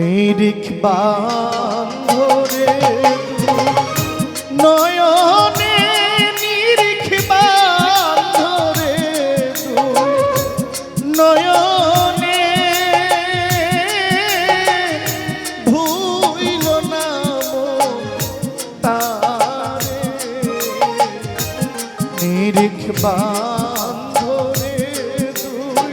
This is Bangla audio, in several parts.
নিরিখ বান্ধরে নয়নে নিরিখ বান্ধরে নয়নে ভুইল না তারে। নিরিখ বান্ধরে তুই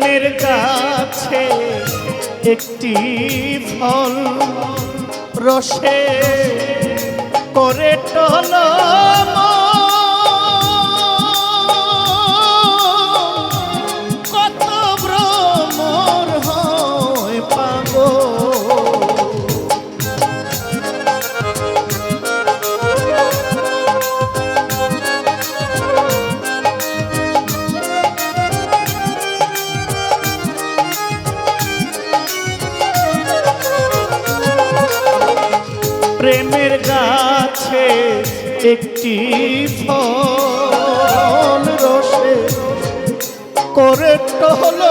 স্বপ্নের কাছে একটি ফল রসে করে টল করে তো হলো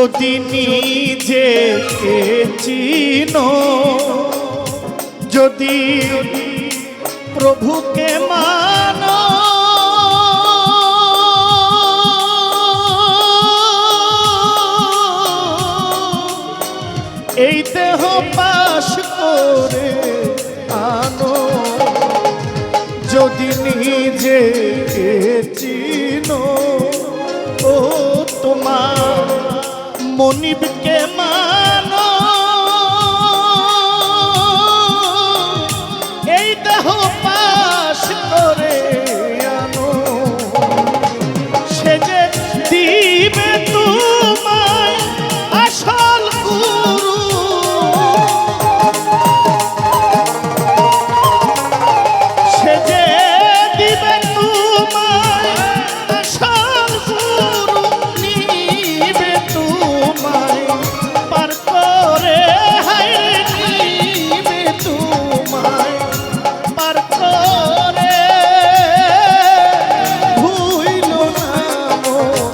যদি নিজে চিনো? যদি প্রভুকে মান? এই দেহ পাশ করে আনো। যদি নিজে চিনো? ও তোমার মনিবকে মা amor.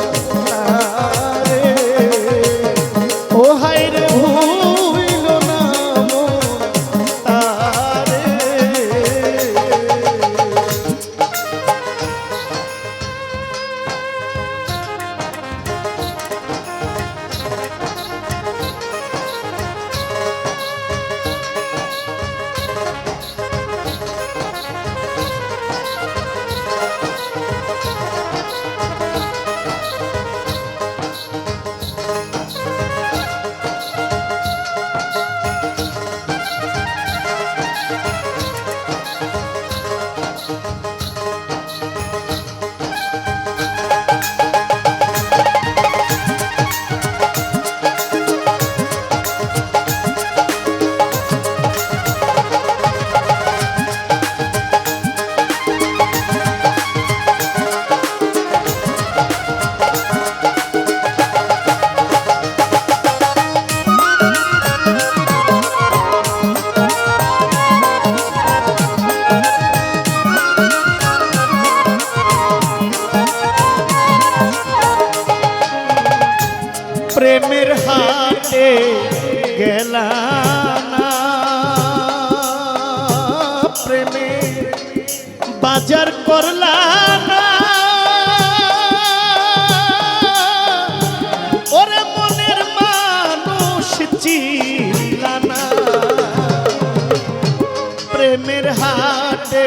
প্রেমের হাতে গেলা প্রেমের বাজার করলা ওরে মনের মানুষ চিলানা প্রেমের হাতে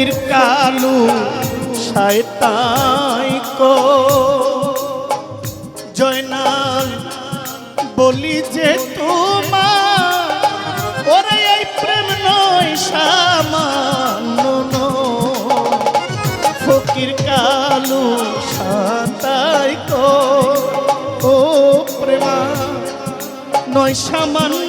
ফকির কালু শায়তাই কো। জয়নাল, বলি যে তোমা ওরে এই প্রেম নয় সামান্য ফকির কালু শায়তাই কো। ও প্রেমা, নয় সামান্য